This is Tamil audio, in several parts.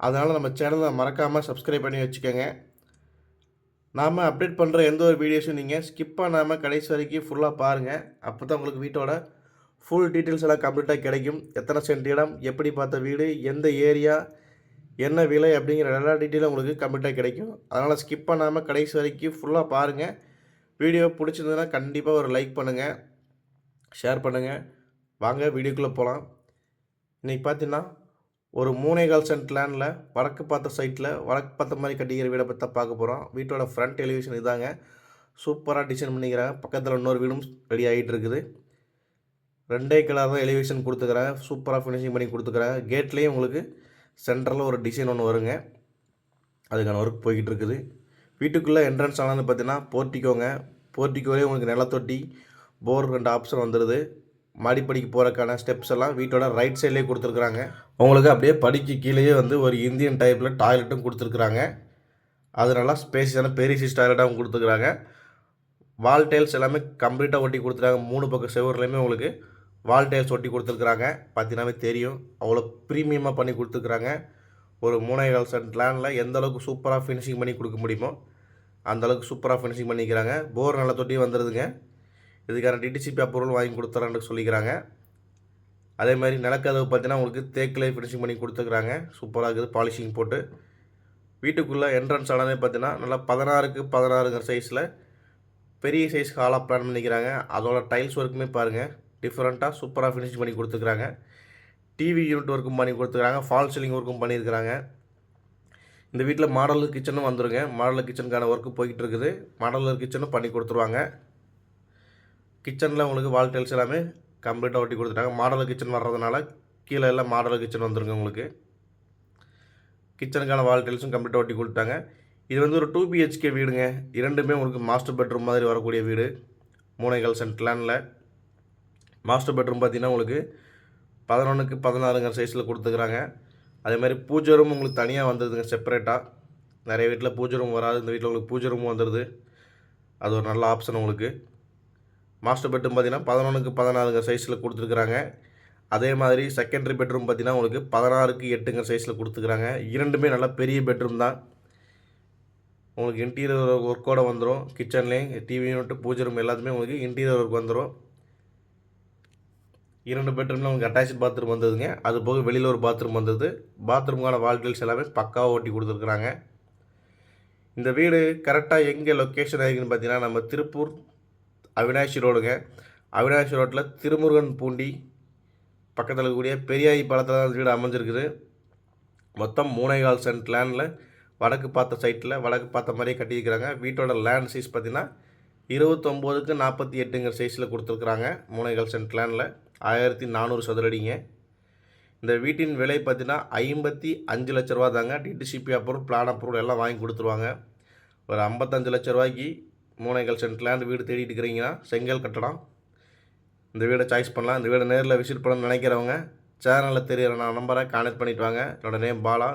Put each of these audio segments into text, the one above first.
அதனால் நம்ம சேனலை மறக்காமல் சப்ஸ்கிரைப் பண்ணி வச்சுக்கோங்க. நாம் அப்டேட் பண்ணுற எந்த ஒரு வீடியோஸும் நீங்கள் ஸ்கிப் பண்ணாமல் கடைசி வரைக்கும் ஃபுல்லாக பாருங்கள் அப்போ தான் உங்களுக்கு வீட்டோட ஃபுல் டீட்டெயில்ஸ் எல்லாம் கம்ப்ளீட்டாக கிடைக்கும். எத்தனை சென்ட் இடம் எப்படி பார்த்த வீடு எந்த ஏரியா என்ன விலை அப்படிங்கிற எல்லா டீட்டெயிலும் உங்களுக்கு கம்ப்ளீட்டாக கிடைக்கும். அதனால் ஸ்கிப் பண்ணாமல் கடைசி வரைக்கும் ஃபுல்லாக பாருங்கள் வீடியோ பிடிச்சிருந்ததுன்னா கண்டிப்பாக ஒரு லைக் பண்ணுங்கள் ஷேர் பண்ணுங்கள் வாங்க வீடியோக்குள்ளே போகலாம் இன்றைக்கி பார்த்தீங்கன்னா ஒரு மூணே கால் சென்ட் லேண்டில் வடக்கு பார்த்த சைட்டில் வடக்கு பார்த்த மாதிரி கட்டிக்கிற வீடை பற்றி பார்க்க போகிறோம். வீட்டோட ஃப்ரண்ட் எலிவேஷன் இதாங்க. சூப்பராக டிசைன் பண்ணிக்கிறாங்க பக்கத்தில் இன்னொரு வீடும் ரெடி ஆகிட்டு இருக்குது. ரெண்டே கலர் தான் எலிவேஷன் கொடுத்துக்கிறாங்க சூப்பராக ஃபினிஷிங் பண்ணி கொடுத்துக்கிறாங்க கேட்லேயும் உங்களுக்கு சென்டரில் ஒரு டிசைன் ஒன்று வருங்க. அதுக்கான ஒர்க் போய்கிட்டு இருக்குது. வீட்டுக்குள்ளே என்ட்ரன்ஸ் ஆனது பார்த்தீங்கன்னா போர்ட்டிக்கோங்க போர்ட்டிக்கோலே உங்களுக்கு நிலத்தொட்டி போர் ரெண்டு ஆப்ஷன் வந்துடுது மாடிப்படிக்கு போகிறக்கான ஸ்டெப்ஸ் எல்லாம் வீட்டோட ரைட் சைட்லேயே கொடுத்துருக்குறாங்க. உங்களுக்கு அப்படியே படிக்கு கீழேயே வந்து ஒரு இந்தியன் டைப்பில் டாய்லெட்டும் கொடுத்துருக்குறாங்க. அது நல்லா ஸ்பேசியான பெரிய சைஸ் டாய்லெட்டாகவும் கொடுத்துருக்குறாங்க. வால் டைல்ஸ் எல்லாமே கம்ப்ளீட்டாக ஒட்டி கொடுத்துருக்காங்க. மூணு பக்கம் செவர்லேயுமே உங்களுக்கு வால் டைல்ஸ் ஒட்டி கொடுத்துருக்குறாங்க. பார்த்தீங்கன்னாவே தெரியும். அவ்வளோ ப்ரீமியமாக பண்ணி கொடுத்துருக்குறாங்க. ஒரு மூணே கால் சென்ட் லேண்டில் எந்த அளவுக்கு சூப்பராக ஃபினிஷிங் பண்ணி கொடுக்க முடியுமோ அந்த அளவுக்கு சூப்பராக ஃபினிஷிங் பண்ணிக்கிறாங்க. போர் நல்ல தொட்டியும் வந்துடுதுங்க இதுக்கான டிடிசிபி அப்ரூவல் வாங்கி கொடுத்துறேன்னு சொல்லிக்கிறாங்க. அதே மாதிரி நிலக்கதவு பார்த்தீங்கன்னா உங்களுக்கு தேக்கிலே ஃபினிஷிங் பண்ணி கொடுத்துருக்குறாங்க. சூப்பராக இருக்குது. பாலிஷிங் போட்டு. வீட்டுக்குள்ளே என்ட்ரன்ஸ் ஆனதே பார்த்தீங்கன்னா நல்லா பதினாறுக்கு பதினாறுங்கிற சைஸில் பெரிய சைஸ் ஹாலாக பிளான் பண்ணிக்கிறாங்க அதோட டைல்ஸ் ஒர்க்குமே பாருங்கள் டிஃப்ரெண்ட்டாக சூப்பராக ஃபினிஷிங் பண்ணி கொடுத்துருக்குறாங்க. டிவி யூனிட் ஒர்க்கும் பண்ணி கொடுத்துருக்காங்க ஃபால் சீலிங் ஒர்க்கும் பண்ணியிருக்கிறாங்க. இந்த வீட்டில் மாடலர் கிச்சனும் வந்துருங்க. மாடலர் கிச்சனுக்கான ஒர்க்கு போய்கிட்டு இருக்குது. மாடலர் கிச்சனும் பண்ணி கொடுத்துருவாங்க. கிச்சனில் உங்களுக்கு வால் டைல்ஸ் எல்லாமே கம்ப்ளீட்டாக ஒட்டி கொடுத்துட்டாங்க. மாடலர் கிச்சன் வர்றதுனால கீழே எல்லாம் மாடலர் கிச்சன் வந்துருங்க உங்களுக்கு. கிச்சனுக்கான வால் டைல்ஸும் கம்ப்ளீட்டாக ஒட்டி கொடுத்தாங்க இது வந்து ஒரு டூ பிஹெச்கே வீடுங்க. இரண்டுமே உங்களுக்கு மாஸ்டர் பெட்ரூம் மாதிரி வரக்கூடிய வீடு. மூனைகள் சென்ட் மாஸ்டர் பெட்ரூம் பார்த்தீங்கன்னா உங்களுக்கு பதினொன்றுக்கு பதினாறுங்கிற சைஸில் கொடுத்துக்கிறாங்க. அதே மாதிரி பூஜை ரூம் உங்களுக்கு தனியாக வந்துடுதுங்க செப்பரேட்டாக நிறைய வீட்டில் பூஜை ரூம் வராது. இந்த வீட்டில் உங்களுக்கு பூஜை ரூம் வந்துடுது அது ஒரு நல்ல ஆப்ஷன் உங்களுக்கு. மாஸ்டர் பெட்ரூம் பார்த்தீங்கன்னா பதினொன்றுக்கு பதினாறுங்க சைஸில் கொடுத்துருக்குறாங்க. அதே மாதிரி செகண்டரி பெட்ரூம் பார்த்தீங்கன்னா உங்களுக்கு பதினாறுக்கு எட்டுங்க சைஸில் கொடுத்துருக்குறாங்க. இரண்டுமே நல்லா பெரிய பெட்ரூம் தான். உங்களுக்கு இன்டீரியர் ஒர்க்கோடு வந்துடும் கிச்சன்லேயும் டிவி யூனிட் பூஜை ரூம் எல்லாத்துமே உங்களுக்கு இன்டீரியர் ஒர்க் வந்துடும் இரண்டு பெட்ரூமில் உங்களுக்கு அட்டாச் பாத்ரூம் வந்ததுங்க. அது போக வெளியில் ஒரு பாத்ரூம் வந்தது. பாத்ரூமுக்கான வால்டல்ஸ் எல்லாமே பக்காவாக ஓட்டி கொடுத்துருக்குறாங்க. இந்த வீடு கரெக்டாக எங்கே லொக்கேஷன் ஆகிருக்குன்னு பார்த்தீங்கன்னா நம்ம திருப்பூர் அவினாஷி ரோடுங்க. அவினாஷி ரோட்டில் திருமுருகன் பூண்டி பக்கத்தில் இருக்கக்கூடிய பெரியாயி பாலத்தில் தான் வீடு அமைஞ்சிருக்குது. மொத்தம் மூணேகால் சென்ட் லேண்டில் வடக்கு பார்த்த சைட்டில் வடக்கு பார்த்த மாதிரியே கட்டியிருக்கிறாங்க. வீட்டோட லேண்ட் சைஸ் பார்த்திங்கன்னா இருபத்தொம்போதுக்கு நாற்பத்தி எட்டுங்கிற சைஸில் கொடுத்துருக்குறாங்க. மூணேகால் சென்ட் லேண்டில் ஆயிரத்தி நானூறு சதுரடிங்க. இந்த வீட்டின் விலை பார்த்தீங்கன்னா ஐம்பத்தி அஞ்சு லட்ச ரூபா தாங்க. டிடிசிபி அப்ரூவல் பிளான் அப்ரூவல் எல்லாம் வாங்கி கொடுத்துருவாங்க. ஒரு ஐம்பத்தஞ்சு லட்ச ரூபாய்க்கு மூணைகள் சென்ட்லேருந்து வீடு தேடிட்டு இருக்கிறீங்கன்னா செங்கல் கட்டடம். இந்த வீடை சாய்ஸ் பண்ணலாம். இந்த வீடை நேரில் விசிட் பண்ணணும்னு நினைக்கிறவங்க சேனலில் தெரியிற நான் நம்பரை கான்டெக்ட் பண்ணிட்டு வாங்க. என்னோட நேம் பாலா.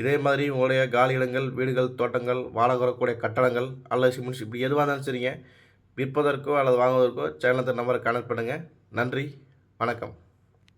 இதே மாதிரி உங்களுடைய காலி இடங்கள் வீடுகள் தோட்டங்கள் வாழ வரக்கூடிய கட்டடங்கள் அல்லது சிமெண்ட்ஸ் இப்படி எதுவாக இருந்தாலும் சரிங்க. விற்பதற்கோ அல்லது வாங்குவதற்கோ சேனலத்தை நம்பரை கனெக்ட் பண்ணுங்கள் நன்றி. வணக்கம்.